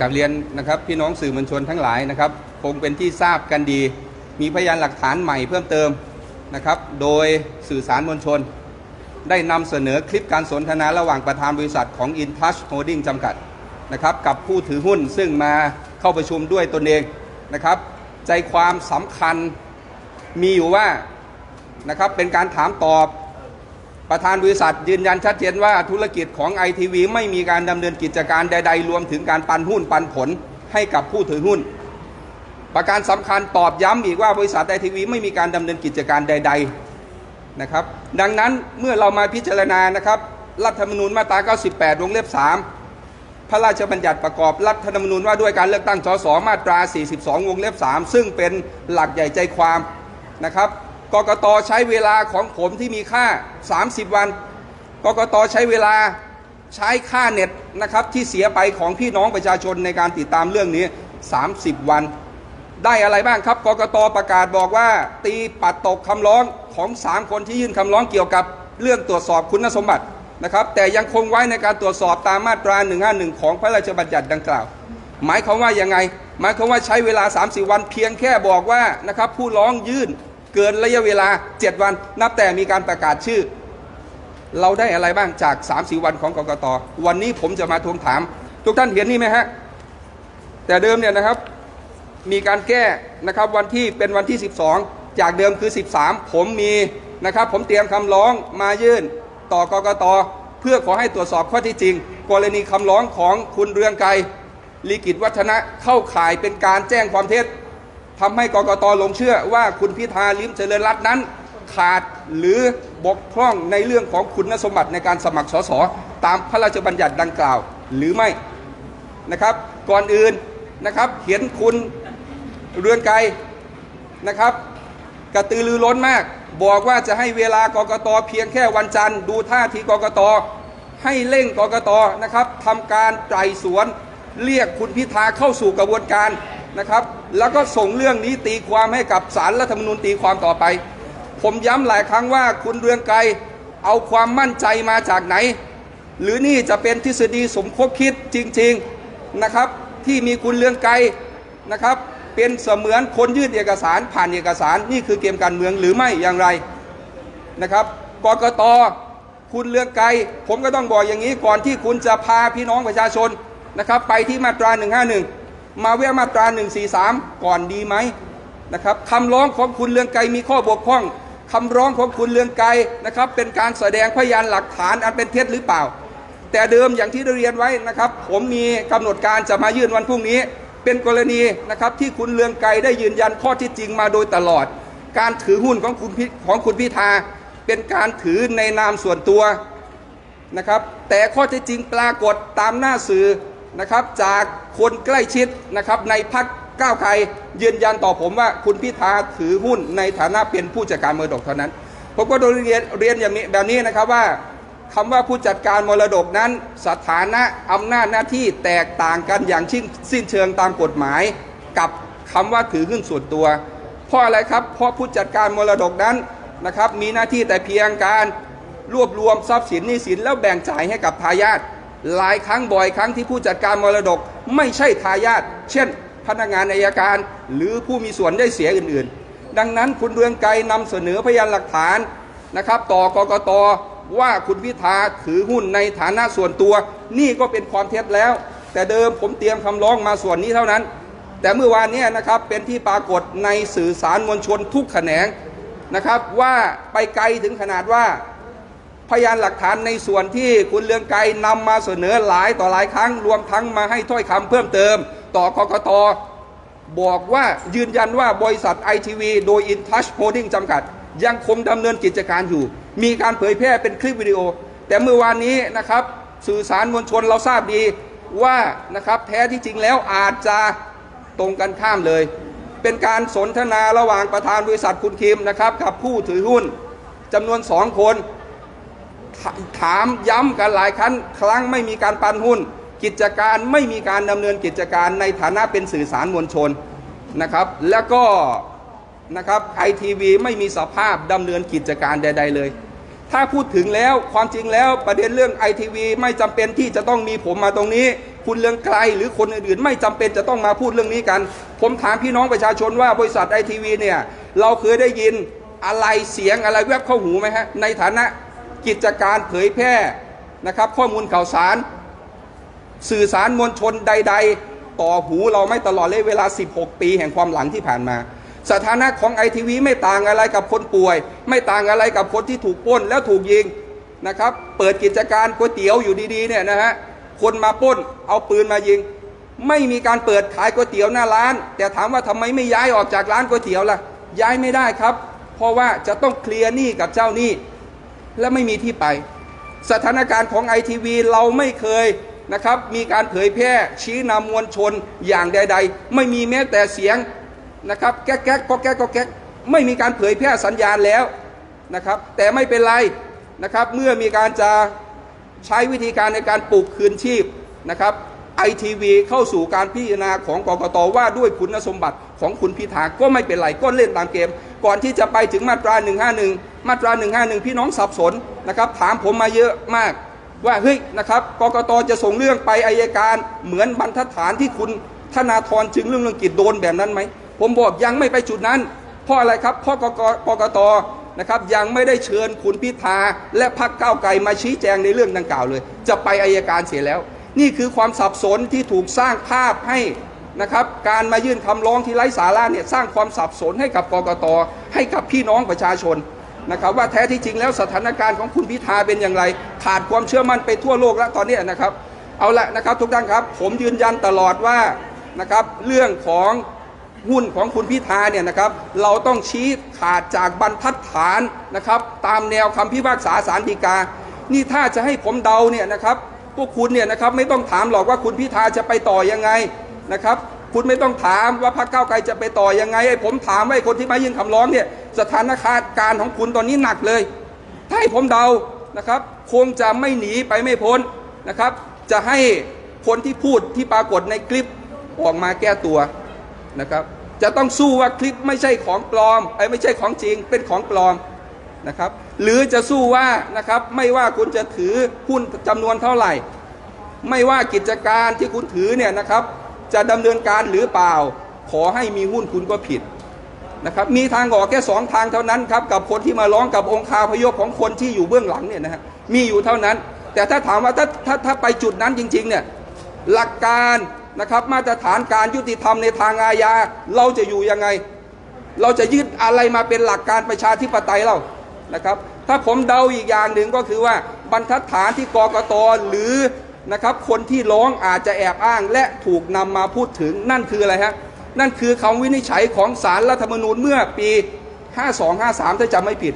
กับเรียนนะครับพี่น้องสื่อมวลชนทั้งหลายนะครับ คงเป็นที่ทราบกันดี มีพยานหลักฐานใหม่เพิ่มเติมนะครับ โดยสื่อสารมวลชน ได้นำเสนอคลิปการสนทนาระหว่างประธานบริษัทของ InTouch Holding จำกัดนะครับกับผู้ถือหุ้นซึ่งมาเข้าประชุมด้วยตนเองนะครับ ใจความสำคัญมีอยู่ว่านะครับเป็นการถามตอบ ประธานบริษัทยืนยันชัดเจนว่าธุรกิจของไอทีวีไม่มีการดำเนินกิจการใด ๆ รวมถึงการปันหุ้นปันผลให้กับผู้ถือหุ้น ประการสำคัญตอบย้ำอีกว่าบริษัทไอทีวีไม่มีการดำเนินกิจการใด ๆนะครับ ดังนั้นเมื่อเรามาพิจารณานะครับรัฐธรรมนูญมาตรา 98 วงเล็บ 3 พระราชบัญญัติประกอบรัฐธรรมนูญว่าด้วยการเลือกตั้งสสมาตรา 42 วงเล็บ 3 ซึ่งเป็นหลักใหญ่ใจความนะครับ กกตใช้เวลาของผมที่มีค่า 30 วัน กกตใช้เวลาใช้ค่าเน็ตนะครับที่เสียไปของพี่น้องประชาชนในการติดตามเรื่องนี้ 30 วัน ได้อะไรบ้างครับ กกตประกาศบอกว่า ตีปัดตกคำร้องของ 3 คนที่ยื่นคำร้องเกี่ยวกับเรื่องตรวจสอบคุณสมบัตินะครับ แต่ยังคงไว้ในการตรวจสอบตามมาตรา 151 ของพระราชบัญญัติดังกล่าว หมายความว่ายังไง หมายความว่าใช้เวลา 30 วันเพียงแค่บอกว่านะครับผู้ร้องยื่น เกินระยะเวลา 7 วัน นับแต่มีการประกาศชื่อ เราได้อะไรบ้างจาก30วันของกกตวันนี้ผมจะมาทวงถาม ทุกท่านเห็นนี่ไหมฮะ แต่เดิมเนี่ยนะครับ มีการแก้นะครับวันที่เป็นวันที่ 12 จากเดิมคือ 13 ผมมีนะครับ ผมเตรียมคำร้องมายื่นต่อกกตเพื่อขอให้ตรวจสอบข้อที่จริง กรณีคำร้องของคุณเรืองไกรลีกิจวัฒนะเข้าข่ายเป็นการแจ้งความเท็จ ทำให้กกตหลงเชื่อว่าคุณพิธาลิ้มเจริญรัตน์นั้น ขาดหรือบกพร่องในเรื่องของคุณสมบัติในการสมัครสสตามพระราชบัญญัติดังกล่าวหรือไม่นะครับ ก่อนอื่นนะครับเห็นคุณเรือนไกรนะครับ กระตือรือร้นมาก บอกว่าจะให้เวลากกตเพียงแค่วันจันทร์ ดูท่าทีกกตให้เร่งกกตนะครับทำการไตรสวน เรียกคุณพิธาเข้าสู่กระบวนการ นะครับ แล้วก็ส่งเรื่องนี้ตีความให้กับสารรัฐธรรมนูญตีความต่อไป ผมย้ำหลายครั้งว่าคุณเรืองไกรเอาความมั่นใจมาจากไหน หรือนี่จะเป็นทฤษฎีสมคบคิดจริงๆนะครับที่มีคุณเรืองไกรนะครับเป็นเสมือนคนยื่นเอกสารผ่านเอกสารนี่คือเกมการเมืองหรือไม่อย่างไรนะครับกกตคุณเรืองไกรผมก็ต้องบอกอย่างนี้ก่อนที่คุณจะพาพี่น้องประชาชนนะครับ ไปที่มาตรา 151 มาเวะมาตรา 143 ก่อนดีไหมนะครับคำร้องของคุณเรืองไกรมีข้อบกพร่องคำร้องของคุณเรืองไกรนะครับเป็นการแสดงพยานหลักฐานอันเป็นเท็จหรือเปล่า แต่เดิมอย่างที่ได้เรียนไว้นะครับ ผมมีกำหนดการจะมายื่นวันพรุ่งนี้ เป็นกรณีนะครับที่คุณเรืองไกรได้ยืนยันข้อที่จริงมาโดยตลอด การถือหุ้นของคุณพิของคุณพิธาเป็นการถือในนามส่วนตัวนะครับแต่ข้อเท็จจริงปรากฏตามหน้าสื่อ นะครับจากคนใกล้ชิดนะครับในพักก้าวไกลยืนยันต่อผมว่าคุณพิธาถือหุ้นในฐานะเป็นผู้จัดการมรดกเท่านั้น ผมก็โดยเรียนเรียนอย่างนี้แบบนี้นะครับว่าคำว่าผู้จัดการมรดกนั้น สถานะอำนาจหน้าที่แตกต่างกันอย่างชิ้นสิ้นเชิงตามกฎหมาย กับคำว่าถือหุ้นส่วนตัว เพราะอะไรครับ เพราะผู้จัดการมรดกนั้นนะครับมีหน้าที่แต่เพียงการรวบรวมทรัพย์สินหนี้สินแล้วแบ่งจ่ายให้กับทายาท หลายครั้งบ่อยครั้งที่ผู้จัดการมรดกไม่ใช่ทายาทเช่น พนักงานอายการหรือผู้มีส่วนได้เสียอื่นๆ ดังนั้นคุณเรืองไกรนำเสนอพยานหลักฐานนะครับต่อกกตว่าคุณพิธาถือหุ้นในฐานะส่วนตัว นี่ก็เป็นความเท็จแล้ว แต่เดิมผมเตรียมคำร้องมาส่วนนี้เท่านั้น แต่เมื่อวานนี้นะครับเป็นที่ปรากฏในสื่อสารมวลชนทุกแขนงนะครับว่าไปไกลถึงขนาดว่า พยานหลักฐานในส่วนที่คุณเลืองไกรนำมาเสนอหลายต่อหลายครั้งรวมทั้งมาให้ถ้อยคำเพิ่มเติม ต่อกกตบอกว่ายืนยันว่าบริษัทไอทีวีโดย InTouch Holding จำกัด ยังคงดำเนินกิจการอยู่ มีการเผยแพร่เป็นคลิปวิดีโอ แต่เมื่อวานนี้นะครับสื่อสารมวลชนเราทราบดีว่านะครับแท้ที่จริงแล้วอาจจะตรงกันข้ามเลย เป็นการสนทนาระหว่างประธานบริษัทคุณคิมนะครับกับผู้ถือหุ้นจำนวนสองคน ถามย้ำกันหลายครั้งครั้งไม่มีการปันหุ้น กิจการไม่มีการดำเนินกิจการในฐานะเป็นสื่อสารมวลชนนะครับ แล้วก็นะครับไอทีวีไม่มีสภาพดำเนินกิจการใด ๆ เลย ถ้าพูดถึงแล้วความจริงแล้วประเด็นเรื่องไอทีวีไม่จำเป็นที่จะต้องมีผมมาตรงนี้ คุณเรืองไกลหรือคนอื่นๆ ไม่จำเป็นจะต้องมาพูดเรื่องนี้กัน ผมถามพี่น้องประชาชนว่าบริษัทไอทีวีเนี่ยเราเคยได้ยินอะไรเสียงอะไรแวบเข้าหูไหมฮะในฐานะ กิจการเผยแพร่นะครับข้อมูลข่าวสาร สื่อสารมวลชนใด ๆ ต่อหูเราไม่ตลอดเลยเวลา 16 ปีแห่งความหลังที่ผ่านมา สถานะของไอทีวีไม่ต่างอะไรกับคนป่วย ไม่ต่างอะไรกับคนที่ถูกป้นแล้วถูกยิงนะครับเปิดกิจการก๋วยเตี๋ยวอยู่ดีๆเนี่ยนะฮะคนมาป้นเอาปืนมายิง ไม่มีการเปิดขายก๋วยเตี๋ยวหน้าร้าน แต่ถามว่าทำไมไม่ย้ายออกจากร้านก๋วยเตี๋ยวล่ะย้ายไม่ได้ครับ เพราะว่าจะต้องเคลียร์หนี้กับเจ้าหนี้ และไม่มีที่ไป สถานการณ์ของไอทีวีเราไม่เคยนะครับมีการเผยแพร่ชี้นำมวลชนอย่างใด ๆ ไม่มีแม้แต่เสียงนะครับแก๊กแก๊กก็แก๊กก็แก๊กไม่มีการเผยแพร่สัญญาณแล้วนะครับแต่ไม่เป็นไรนะครับเมื่อมีการจะใช้วิธีการในการปลูกคืนชีพนะครับไอทีวีเข้าสู่การพิจารณาของกกตว่าด้วยคุณสมบัติของคุณพิธาก็ไม่เป็นไรก็เล่นตามเกม ก่อนที่จะไปถึงมาตรา 151 มาตรา 151 พี่น้องสับสนนะครับถามผมมาเยอะมากว่าเฮ้ยนะครับกกตจะส่งเรื่องไปอายการเหมือนบรรทัดฐานที่คุณธนาธรจึงเรื่องเรื่องกิจโดนแบบนั้นไหม ผมบอกยังไม่ไปจุดนั้น เพราะอะไรครับเพราะกกกกตนะครับยังไม่ได้เชิญคุณพิธาและพรรคก้าวไกลมาชี้แจงในเรื่องดังกล่าวเลย จะไปอายการเสียแล้ว นี่คือความสับสนที่ถูกสร้างภาพให้นะครับการมายื่นคำร้องที่ไร้สาระเนี่ยสร้างความสับสนให้กับกกตให้กับพี่น้องประชาชน นะครับว่าแท้ที่จริงแล้วสถานการณ์ของคุณพิธาเป็นอย่างไร ขาดความเชื่อมั่นไปทั่วโลกแล้วตอนนี้นะครับ เอาละนะครับทุกท่านครับ ผมยืนยันตลอดว่านะครับเรื่องของหุ้นของคุณพิธาเนี่ยนะครับเราต้องชี้ขาดจากบรรทัดฐานนะครับตามแนวคำพิพากษาสารดีกา นี่ถ้าจะให้ผมเดาเนี่ยนะครับพวกคุณเนี่ยนะครับไม่ต้องถามหรอกว่าคุณพิธาจะไปต่อยังไงนะครับ คุณไม่ต้องถามว่าพรรคก้าไกลจะไปต่อยังไงไอ้ผมถามว่าไอ้คนที่มายื่นคำร้องเนี่ยสถานการณ์ของคุณตอนนี้หนักเลยถ้าให้ผมเดานะครับคงจะไม่หนีไปไม่พ้นนะครับ จะให้คนที่พูดที่ปรากฏในคลิปออกมาแก้ตัวนะครับ จะต้องสู้ว่าคลิปไม่ใช่ของปลอมไอ้ไม่ใช่ของจริงเป็นของปลอมนะครับ หรือจะสู้ว่านะครับไม่ว่าคุณจะถือหุ้นจำนวนเท่าไหร่ ไม่ว่ากิจการที่คุณถือเนี่ยนะครับ จะดำเนินการหรือเปล่า ขอให้มีหุ้นคุณก็ผิดนะครับมีทางออกแค่สองทางเท่านั้นครับกับคนที่มาร้องกับองค์คาพยพของคนที่อยู่เบื้องหลังเนี่ยนะฮะมีอยู่เท่านั้น แต่ถ้าถามว่าถ้าถ้าถ้าไปจุดนั้นจริงๆเนี่ยหลักการนะครับมาตรฐานการยุติธรรมในทางอาญาเราจะอยู่ยังไง เราจะยึดอะไรมาเป็นหลักการประชาธิปไตยเรานะครับ ถ้าผมเดาอีกอย่างหนึ่งก็คือว่าบรรทัดฐานที่กกตหรือ นะครับคนที่ร้องอาจจะแอบอ้างและถูกนำมาพูดถึงนั่นคืออะไรฮะนั่นคือคำวินิจฉัยของสารรัฐธรรมนูญเมื่อปี 5253 ถ้าจำไม่ผิด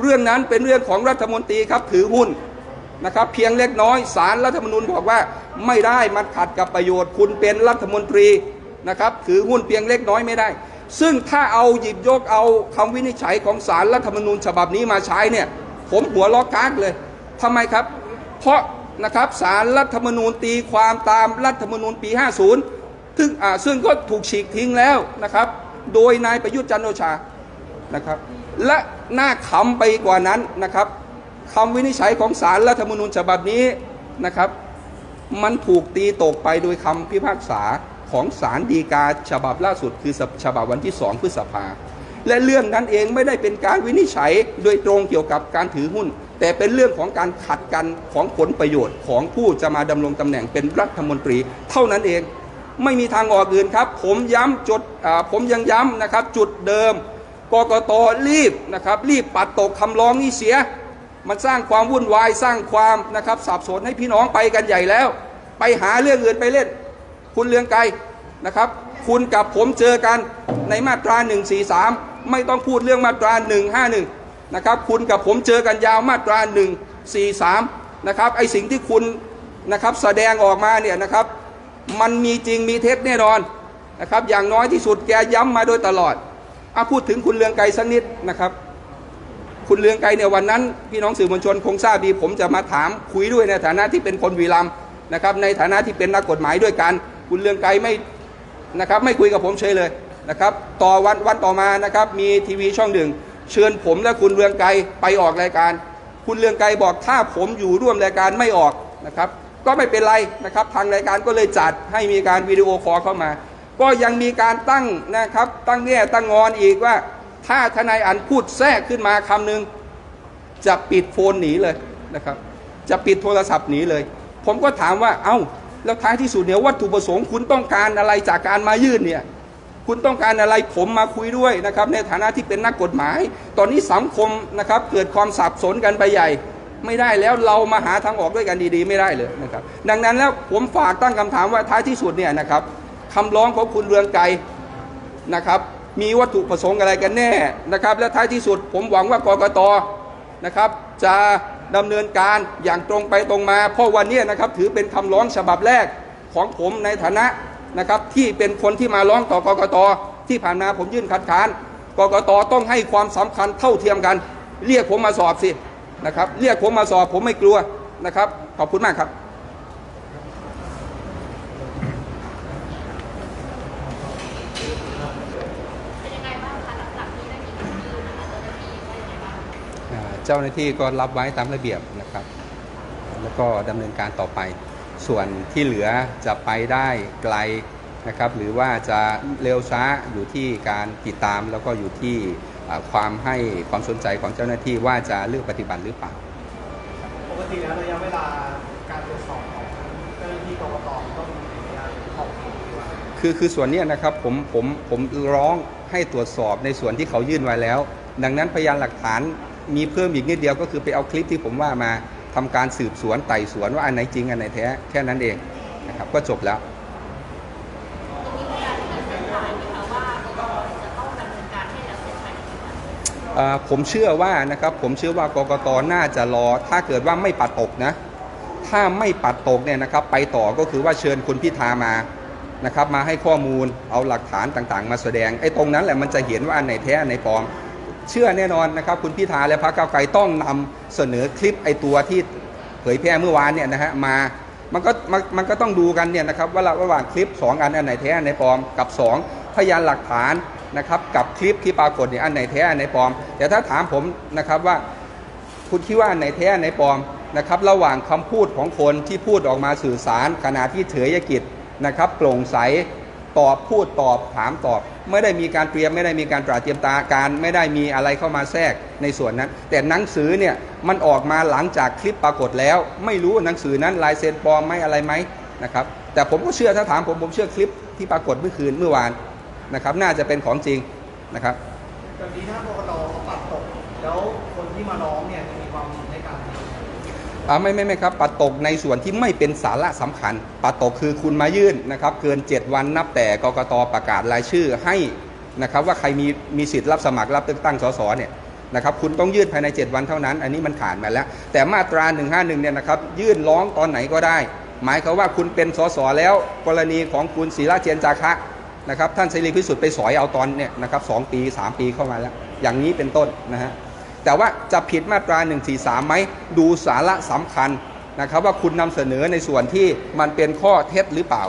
เรื่องนั้นเป็นเรื่องของรัฐมนตรีครับถือหุ้นนะครับเพียงเล็กน้อยสารรัฐธรรมนูญบอกว่าไม่ได้มันขัดกับประโยชน์ คุณเป็นรัฐมนตรีนะครับถือหุ้นเพียงเล็กน้อยไม่ได้ ซึ่งถ้าเอาหยิบยกเอาคำวินิจฉัยของสารรัฐธรรมนูญฉบับนี้มาใช้เนี่ยผมหัวล้อกากเลยทำไมครับ เพราะ นะครับสารรัฐธรรมนูญตีความตามรัฐธรรมนูญปี 50 ซึ่งซึ่งก็ถูกฉีกทิ้งแล้วนะครับ โดยนายประยุทธ์จันโอชานะครับและหน่าขำไปกว่านั้นนะครับคำวินิจฉัยของสารรัฐธรรมนูญฉบับนี้นะครับ มันถูกตีตกไปโดยคำพิพากษาของศาลฎีกาฉบับล่าสุดคือฉบับวันที่2พฤษภาและเรื่องนั้นเองไม่ได้เป็นการวินิจฉัยโดยตรงเกี่ยวกับการถือหุ้น แต่เป็นเรื่องของการขัดกันของผลประโยชน์ของผู้จะมาดำรงตำแหน่งเป็นรัฐมนตรี เท่านั้นเองไม่มีทางออกอื่นครับ ผมย้ำจุดผมยังย้ำนะครับ จุดเดิมกกตรีบนะครับรีบปัดตกคำร้องนี้เสีย มันสร้างความวุ่นวายสร้างความนะครับสับสนให้พี่น้องไปกันใหญ่แล้ว ไปหาเรื่องอื่นไปเล่น คุณเลืองไกลนะครับ คุณกับผมเจอกันในมาตรา 143 ไม่ต้องพูดเรื่องมาตรา 151 นะครับคุณกับผมเจอกันยาวมาตรา143นะครับไอสิ่งที่คุณนะครับแสดงออกมาเนี่ยนะครับมันมีจริงมีเท็จแน่นอนนะครับอย่างน้อยที่สุดแกย้ำมาโดยตลอดอะพูดถึงคุณเลืองไกลสักนิดนะครับ คุณเลืองไกรเนี่ยวันนั้น พี่น้องสื่อมวลชนคงทราบดีผมจะมาถามคุยด้วยในฐานะที่เป็นคนวีรัมนะครับในฐานะที่เป็นนักกฎหมายด้วยกัน คุณเลืองไกรไม่นะครับไม่คุยกับผมเฉยเลยนะครับต่อวันวันต่อมานะครับมีทีวีช่องหนึ่ง เชิญผมและคุณเลืองไกรไปออกรายการ คุณเลืองไกรบอกถ้าผมอยู่ร่วมรายการไม่ออกนะครับ ก็ไม่เป็นไรนะครับ ทางรายการก็เลยจัดให้มีการวิดีโอคอลเข้ามา ก็ยังมีการตั้งนะครับ ตั้งแง่ตั้งงอนอีกว่า ถ้าทนายอันพูดแทรกขึ้นมาคำหนึ่งจะปิดโฟนหนีเลยนะครับ จะปิดโทรศัพท์หนีเลย ผมก็ถามว่าเอ้าแล้วท้ายที่สุดเนี่ยวัตถุประสงค์คุณต้องการอะไรจากการมายื่นเนี่ย คุณต้องการอะไรผมมาคุยด้วยนะครับ ในฐานะที่เป็นนักกฎหมาย ตอนนี้สังคมนะครับเกิดความสับสนกันไปใหญ่ ไม่ได้แล้วเรามาหาทางออกด้วยกันดีๆ ไม่ได้เลยนะครับ ดังนั้นแล้วผมฝากตั้งคำถามว่าท้ายที่สุดเนี่ยนะครับคำร้องของคุณเรืองไกรนะครับมีวัตถุประสงค์อะไรกันแน่นะครับ และท้ายที่สุดผมหวังว่ากกตนะครับจะดำเนินการอย่างตรงไปตรงมา เพราะวันนี้นะครับถือเป็นคำร้องฉบับแรกของผมในฐานะ นะครับที่เป็นคนที่มาร้องต่อกกตที่ผ่านมาผมยื่นคัดค้านกกตต้องให้ความสำคัญเท่าเทียมกัน เรียกผมมาสอบสินะครับ เรียกผมมาสอบผมไม่กลัวนะครับ ขอบคุณมากครับเจ้าหน้าที่ก็รับไว้ตามระเบียบนะครับ แล้วก็ดำเนินการต่อไป ส่วนที่เหลือจะไปได้ไกลนะครับหรือว่าจะเร็วช้าอยู่ที่การติดตาม แล้วก็อยู่ที่อ่าความให้ความสนใจของเจ้าหน้าที่ว่าจะเลือกปฏิบัติหรือเปล่าปกติแล้วระยะเวลาการตรวจสอบของเจ้าหน้าที่กรกตต้องมีระยะของปีว่าคือคือส่วนเนี้ยนะครับผมผมผมร้องให้ตรวจสอบในส่วนที่เขายื่นไว้แล้ว ดังนั้นพยานหลักฐานมีเพิ่มอีกนิดเดียวก็คือไปเอาคลิปที่ผมว่ามา ทำการสืบสวนไต่สวนว่าอันไหนจริงอันไหนแท้แค่นั้นเองนะครับก็จบแล้วตรงนี้มีการที่เซ็นถ่ายไหมคะว่ากกตจะต้องดำเนินการให้แล้วเสร็จภายในกี่วันเอ่อผมเชื่อว่านะครับผมเชื่อว่ากกตน่าจะรอ ถ้าเกิดว่าไม่ปัดตกนะถ้าไม่ปัดตกเนี่ยนะครับ ไปต่อก็คือว่าเชิญคุณพิธามานะครับ มาให้ข้อมูลเอาหลักฐานต่างๆ มาแสดงไอ้ตรงนั้นแหละมันจะเห็นว่าอันไหนแท้อันไหนปลอม เชื่อแน่นอนนะครับ คุณพิธาและพรรคก้าวไกลต้องนำเสนอคลิปไอตัวที่เผยแพร่เมื่อวานเนี่ยนะฮะมามันก็มันมันก็ต้องดูกันเนี่ยนะครับว่าระหว่างคลิป 2 อันอันไหนแท้อันไหนปลอมกับ 2 พยานหลักฐานนะครับกับคลิปที่ปรากฏเนี่ยอันไหนแท้อันไหนปลอม แต่ถ้าถามผมนะครับว่าคุณคิดว่าอันไหนแท้อันไหนปลอมนะครับระหว่างคำพูดของคนที่พูดออกมาสื่อสารขณะที่เฉยกิจนะครับโปร่งใส ตอบพูดตอบถามตอบ ไม่ได้มีการเตรียมไม่ได้มีการตราเตรียมตาการไม่ได้มีอะไรเข้ามาแทรกในส่วนนั้น แต่หนังสือเนี่ยมันออกมาหลังจากคลิปปรากฏแล้ว ไม่รู้หนังสือนั้นลายเซ็นปลอมไหมอะไรไหมนะครับแต่ผมก็เชื่อถ้าถามผมผมเชื่อคลิปที่ปรากฏเมื่อคืนเมื่อวานนะครับ น่าจะเป็นของจริงนะครับแบบนี้ถ้ากรกตเขาปัดตกแล้วคนที่มาร้องเนี่ย ไม่ไม่ไม่ครับปัดตกในส่วนที่ไม่เป็นสาระสำคัญ ปัดตกคือคุณมายื่นนะครับ เกิน 7 วันนับแต่กกตประกาศรายชื่อให้นะครับว่าใครมีมีสิทธิ์รับสมัครรับเลือกตั้งสสเนี่ยนะครับคุณต้องยื่นภายใน 7 วันเท่านั้น อันนี้มันผ่านมาแล้ว แต่มาตรา 151เนี่ยนะครับยื่นร้องตอนไหนก็ได้ หมายความว่าคุณเป็นสสแล้วกรณีของคุณศิระเจนจาคะนะครับท่านเสรีพิสุทธิ์ไปสอยเอาตอนเนี่ยนะครับสองปี 3 ปีเข้ามาแล้ว อย่างนี้เป็นต้นนะฮะ แต่ว่าจะผิดมาตรา 143ไหมดูสาระสำคัญนะครับว่าคุณนำเสนอในส่วนที่มันเป็นข้อเท็จหรือเปล่า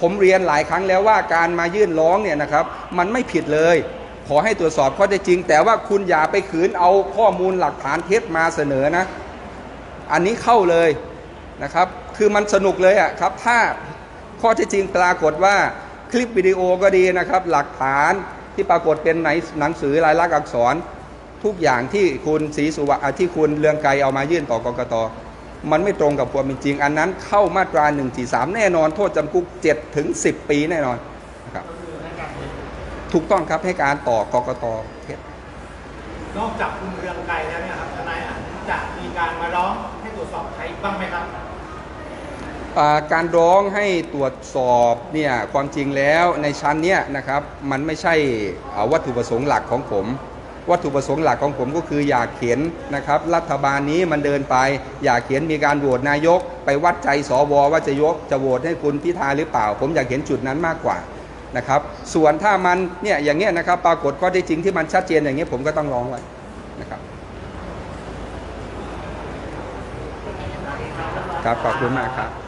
ผมเรียนหลายครั้งแล้วว่าการมายื่นร้องเนี่ยนะครับมันไม่ผิดเลย ขอให้ตรวจสอบข้อเท็จจริง แต่ว่าคุณอย่าไปขืนเอาข้อมูลหลักฐานเท็จมาเสนอนะ อันนี้เข้าเลยนะครับ คือมันสนุกเลยอะครับถ้าข้อเท็จจริงปรากฏว่าคลิปวิดีโอก็ดีนะครับ หลักฐานที่ปรากฏเป็นในหนังสือลายลักษณ์อักษร ทุกอย่างที่คุณศรีสุวรรณที่คุณเลืองไกรเอามายื่นต่อกกตมันไม่ตรงกับความเป็นจริง อันนั้นเข้ามาตรา143แน่นอน โทษจำคุก7ถึง10 ปีแน่นอนนะครับก็คือให้การเท็จถูกต้องครับให้การต่อกกตเท็จนอกจากคุณเรืองไกรแล้วเนี่ยครับทนายอันจะมีการมาร้องให้ตรวจสอบใครบ้างไหมครับอ่าการร้องให้ตรวจสอบเนี่ยความจริงแล้วในชั้นเนี้ยนะครับมันไม่ใช่อ่าวัตถุประสงค์หลักของผม วัตถุประสงค์หลักของผมก็คืออยากเห็นนะครับรัฐบาลนี้มันเดินไป อยากเห็นมีการโหวตนายก ไปวัดใจสวว่าจะยกจะโหวตให้คุณพิธาหรือเปล่า ผมอยากเห็นจุดนั้นมากกว่านะครับส่วนถ้ามันเนี่ยอย่างเงี้ยนะครับปรากฏข้อเท็จจริงที่มันชัดเจนอย่างเงี้ยผมก็ต้องร้องไว้นะครับครับขอบคุณมากครับ